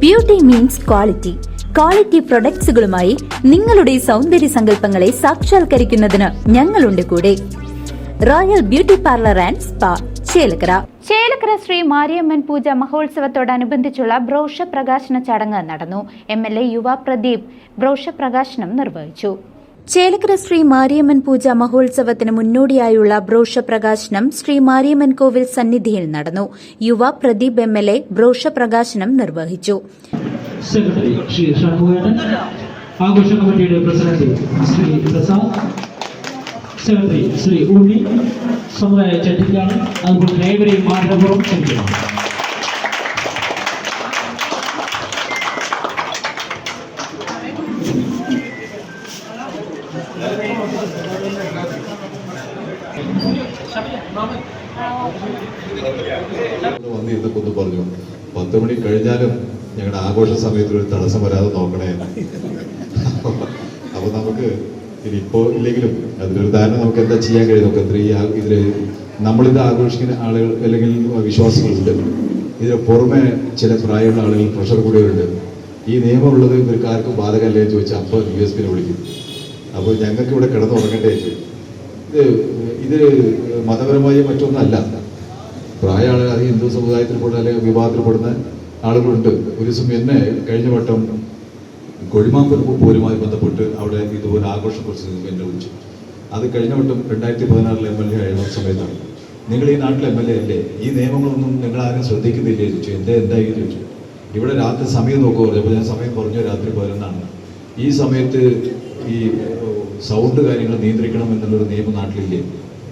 Beauty means quality quality പ്രൊഡക്ട്സുകളുമായി നിങ്ങളുടെ സൗന്ദര്യ സങ്കല്പങ്ങളെ സാക്ഷാത്കരിക്കുന്നതിന് ഞങ്ങളുണ്ട് കൂടെ. Royal beauty parlour and spa Chelakkara. Chelakkara Shri Mariamman പൂജ മഹോത്സവത്തോടനുബന്ധിച്ചുള്ള ബ്രോഷ പ്രകാശന ചടങ്ങ് നടന്നു. എം എൽ എ യുവ പ്രദീപ് ബ്രോഷ പ്രകാശനം നിർവഹിച്ചു. ചേലക്കര ശ്രീ മാരിയമ്മൻ പൂജ മഹോത്സവത്തിന് മുന്നോടിയായുള്ള ബ്രോഷ പ്രകാശനം ശ്രീ മാരിയമ്മൻ കോവിൽ സന്നിധിയിൽ നടന്നു. യുവ Pradeep M L A brochure പ്രകാശനം നിർവഹിച്ചു. പ്രസിഡന്റ് ശ്രീ പ്രസാദ് സെക്രട്ടറി ശ്രീ ഉണ്ണി സമുദായ ചെട്ടിക്കാണ് അതുപോലെ ഏവരെയും മാനപൂർവം ക്ഷണിക്കണം ഒന്ന് പറഞ്ഞു. പത്ത് മണി കഴിഞ്ഞാലും ഞങ്ങളുടെ ആഘോഷ സമയത്ത് ഒരു തടസ്സം വരാതെ നോക്കണേ. അപ്പൊ നമുക്ക് ഇനിയിപ്പോ ഇല്ലെങ്കിലും അതിനൊരു ധാരണ നമുക്ക് എന്താ ചെയ്യാൻ കഴിയും? നമുക്ക് എത്ര ഇതിൽ നമ്മളിത് ആഘോഷിക്കുന്ന ആളുകൾ അല്ലെങ്കിൽ വിശ്വാസികളുണ്ട്. ഇതിന് പുറമെ ചില പ്രായമുള്ള ആളുകൾ പ്രഷർ കൂടിയവരുണ്ട്. ഈ നിയമമുള്ളത് ഇവർക്ക് ആർക്കും ബാധകമല്ലേ എന്ന് ചോദിച്ചാൽ അപ്പോൾ യു എസ് പിന്നെ വിളിക്കും. അപ്പോൾ ഞങ്ങൾക്ക് ഇവിടെ കിടന്നുറങ്ങേണ്ടേ ഇത് ഇത് മതപരമായ മറ്റൊന്നല്ല. പ്രായ ആളുകൾ അത് ഹിന്ദു സമുദായത്തിൽപ്പെടുന്ന അല്ലെങ്കിൽ വിഭാഗത്തിൽപ്പെടുന്ന ആളുകളുണ്ട്. ഒരു ദിവസം എന്നെ കഴിഞ്ഞ വട്ടം കൊഴിമാമ്പൂർ പോരുമായി ബന്ധപ്പെട്ട് അവിടെ ഇതുപോലെ കുറച്ച് എന്നെ വിളിച്ചു. അത് കഴിഞ്ഞ വട്ടം രണ്ടായിരത്തി പതിനാറിൽ എം എൽ എ ആയിരുന്ന സമയത്താണ്. നിങ്ങൾ ഈ നാട്ടിലെ എം എൽ എ അല്ലേ? ഈ നിയമങ്ങളൊന്നും നിങ്ങൾ ആരും ശ്രദ്ധിക്കുന്നില്ലേ ചോദിച്ചു. എന്താ എന്തായി ചോദിച്ചു. ഇവിടെ രാത്രി സമയം നോക്കുക പറഞ്ഞു അപ്പോൾ ഞാൻ സമയം പറഞ്ഞു രാത്രി പതിനൊന്നാണ്. ഈ സമയത്ത് ഈ സൗണ്ട് കാര്യങ്ങൾ നിയന്ത്രിക്കണം എന്നുള്ളൊരു നിയമം നാട്ടിലില്ലേ?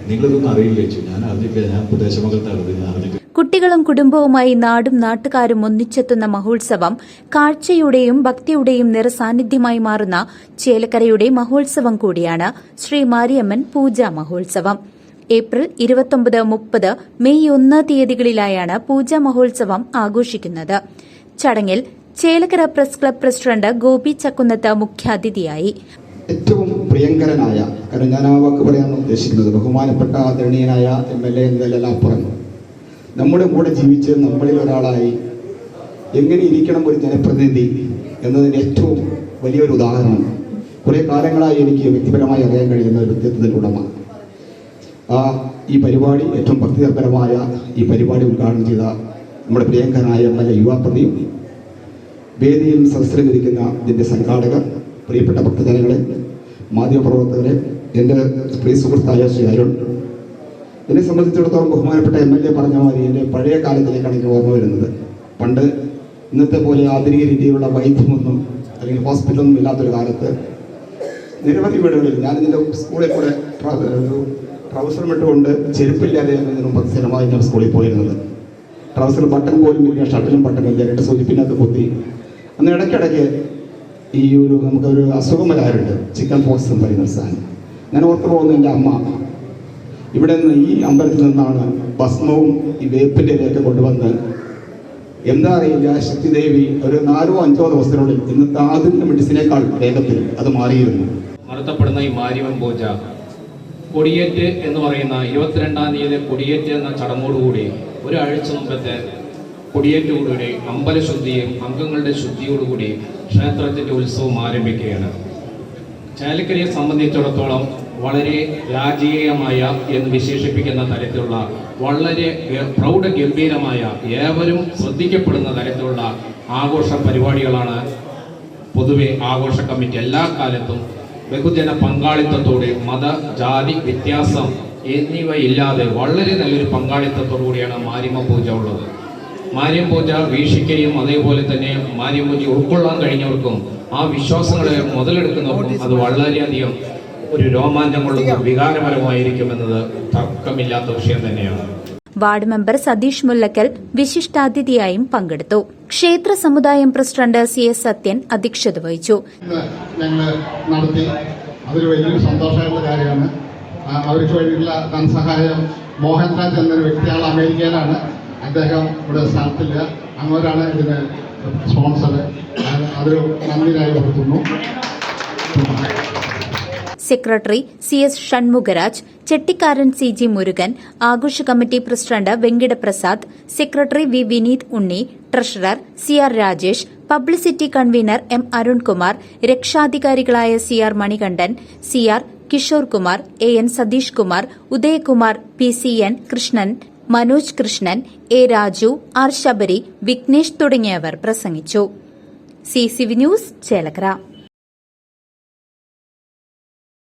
നിങ്ങളിതൊന്നും അറിയില്ലേ ഞാൻ അറിഞ്ഞില്ല ഞാൻ പ്രദേശമകത്താണ് ഞാൻ അറിഞ്ഞില്ല കുട്ടികളും കുടുംബവുമായി നാടും നാട്ടുകാരും ഒന്നിച്ചെത്തുന്ന മഹോത്സവം കാഴ്ചയുടെയും ഭക്തിയുടെയും നിറസാന്നിധ്യമായി മാറുന്ന ചേലക്കരയുടെ മഹോത്സവം കൂടിയാണ് ശ്രീ മാരിയമ്മൻ പൂജാ മഹോത്സവം. ഏപ്രിൽ ഇരുപത്തൊമ്പത് മുപ്പത് മെയ് ഒന്ന് തീയതികളിലായാണ് പൂജാ മഹോത്സവം ആഘോഷിക്കുന്നത്. ചടങ്ങിൽ Chelakkara press club president Gopi Chakkunnath മുഖ്യാതിഥിയായി. ഏറ്റവും പ്രിയങ്കരനായ കാരണം ഞാൻ ആ വാക്ക് പറയാനാണ് ഉദ്ദേശിക്കുന്നത് ബഹുമാനപ്പെട്ട ആദരണീയനായ എം എൽ എ എന്നതിലെല്ലാം അപ്പുറം. നമ്മുടെ കൂടെ ജീവിച്ച് നമ്മളിൽ ഒരാളായി എങ്ങനെ ഇരിക്കണം ഒരു ജനപ്രതിനിധി എന്നതിന് ഏറ്റവും വലിയൊരു ഉദാഹരണം. കുറേ കാലങ്ങളായി എനിക്ക് വ്യക്തിപരമായി അറിയാൻ കഴിയുന്ന ഒരു വ്യക്തിത്വത്തിന്റെ ആ ഈ പരിപാടി ഏറ്റവും ഭക്തിതരപരമായ ഈ പരിപാടി ഉദ്ഘാടനം ചെയ്ത നമ്മുടെ പ്രിയങ്കരനായ എം എൽ എ യുവാപ്രതിയും വേദിയിൽ സദസ്സിലിരിക്കുന്ന ഇതിന്റെ സംഘാടകർ പ്രിയപ്പെട്ട ഭക്തജനങ്ങളെ മാധ്യമപ്രവർത്തകരെ എന്റെ പ്രിയ സുഹൃത്തായ ശ്രീ അരുൺ. എന്നെ സംബന്ധിച്ചിടത്തോളം ബഹുമാനപ്പെട്ട എം എൽ എ പറഞ്ഞ മാതിരി എന്റെ പഴയ കാലത്തിലേക്കാണ് എനിക്ക് ഓർമ്മ വരുന്നത്. പണ്ട് ഇന്നത്തെ പോലെ ആധുനിക രീതിയിലുള്ള വൈദ്യമൊന്നും അല്ലെങ്കിൽ ഹോസ്പിറ്റലൊന്നും ഇല്ലാത്തൊരു കാലത്ത് നിരവധി വീടുകളിൽ ഞാൻ ഇതിന്റെ സ്കൂളിൽ കൂടെ ട്രൗസർ ഇട്ടുകൊണ്ട് ചെരുപ്പില്ലാതെ മുമ്പ് സ്ഥിരമായി ഞാൻ സ്കൂളിൽ പോയിരുന്നത്. ട്രൗസർ ബട്ടൺ പോലും ഇല്ല ഷർട്ടിലും ബട്ടൺ ഇല്ല രണ്ട് സൂചിപ്പിനകത്ത് കുത്തി. അന്ന് ഇടയ്ക്കിടയ്ക്ക് ഈ ഒരു നമുക്കൊരു അസുഖം വരാറുണ്ട് ചിക്കൻ പോക്സ് എന്ന് പറയുന്ന സാധനം. ഞാൻ ഓർത്തു പോകുന്ന എന്റെ അമ്മ. ഇവിടെ നിന്ന് ഈ അമ്പലത്തിൽ നിന്നാണ് ഭസ്മവും ഈ വേപ്പിന്റെ ഇലയൊക്കെ കൊണ്ടുവന്ന് എന്താ അറിയില്ല ശക്തിദേവി ഒരു നാലോ അഞ്ചോ ദിവസത്തിനുള്ളിൽ ഇന്നത്തെ ആധുനിക മെഡിസിനേക്കാൾ വേഗത്തിൽ അത് മാറിയിരുന്നു. നടത്തപ്പെടുന്ന ഈ മാരിവൻ പൂജ കൊടിയേറ്റ് എന്ന് പറയുന്ന ഇരുപത്തിരണ്ടാം തീയതി കൊടിയേറ്റ് എന്ന ചടങ്ങോടുകൂടി ഒരാഴ്ച മുമ്പത്തെ കൊടിയേറ്റോടുകൂടി അമ്പലശുദ്ധിയും അംഗങ്ങളുടെ ശുദ്ധിയോടുകൂടി ക്ഷേത്രത്തിന്റെ ഉത്സവം ആരംഭിക്കുകയാണ്. ചാലക്കരയെ സംബന്ധിച്ചിടത്തോളം വളരെ രാജകീയമായ എന്ന് വിശേഷിപ്പിക്കുന്ന തരത്തിലുള്ള വളരെ പ്രൗഢ ഗംഭീരമായ ഏവരും ശ്രദ്ധിക്കപ്പെടുന്ന തരത്തിലുള്ള ആഘോഷ പരിപാടികളാണ് പൊതുവെ ആഘോഷ കമ്മിറ്റി എല്ലാ കാലത്തും ബഹുജന പങ്കാളിത്തത്തോടെ മത ജാതി വ്യത്യാസം എന്നിവയില്ലാതെ വളരെ നല്ലൊരു പങ്കാളിത്തത്തോടു കൂടിയാണ് മാരിമ പൂജ ഉള്ളത്. മാര്യം പൂജ വീക്ഷിക്കുകയും അതേപോലെ തന്നെ മാര്യം പൂജ ഉൾക്കൊള്ളാൻ കഴിഞ്ഞവർക്കും ആ വിശ്വാസങ്ങളെ മുതലെടുക്കുന്നവർക്കും അത് വളരെയധികം ഒരു രോമാഞ്ചം കൊള്ളുന്ന വികാരപരമായിരിക്കുമെന്നത് തർക്കമില്ലാത്ത വിഷയം തന്നെയാണ്. വാർഡ് മെമ്പർ സതീഷ് മുല്ലക്കൽ വിശിഷ്ടാതിഥിയായും പങ്കെടുത്തു. ക്ഷേത്ര സമുദായം പ്രസിഡന്റ് സി എസ് സത്യൻ അധ്യക്ഷത വഹിച്ചു. നടത്തി. അതൊരു വലിയൊരു സന്തോഷമായിട്ടുള്ള കാര്യമാണ്. അവർക്ക് വേണ്ടിയിട്ടുള്ള ധനസഹായം മോഹൻരാജ് എന്നൊരു വ്യക്തിയാണ് അമേരിക്കയിലാണ്. അദ്ദേഹം ഇവിടെ സ്ഥലത്തില്ല. അങ്ങോട്ടാണ് ഇതിന് സ്പോൺസർ അതൊരു നന്ദി രേഖപ്പെടുത്തുന്നു സെക്രട്ടറി സി എസ് ഷൺമുഖരാജ് ചെട്ടിക്കാരൻ സി ജി മുരുകൻ ആഘോഷ committee president Venkitaprasad secretary V Vineeth Unni treasurer C R Rajesh publicity convener M Arunkumar രക്ഷാധികാരികളായ C R Manikandan C R Kishore Kumar A N Satheesh Kumar Udayakumar P C N Krishnan Manoj Krishnan A Raju R Sabari Vignesh തുടങ്ങിയവർ പ്രസംഗിച്ചു. C C V news Chelakkara.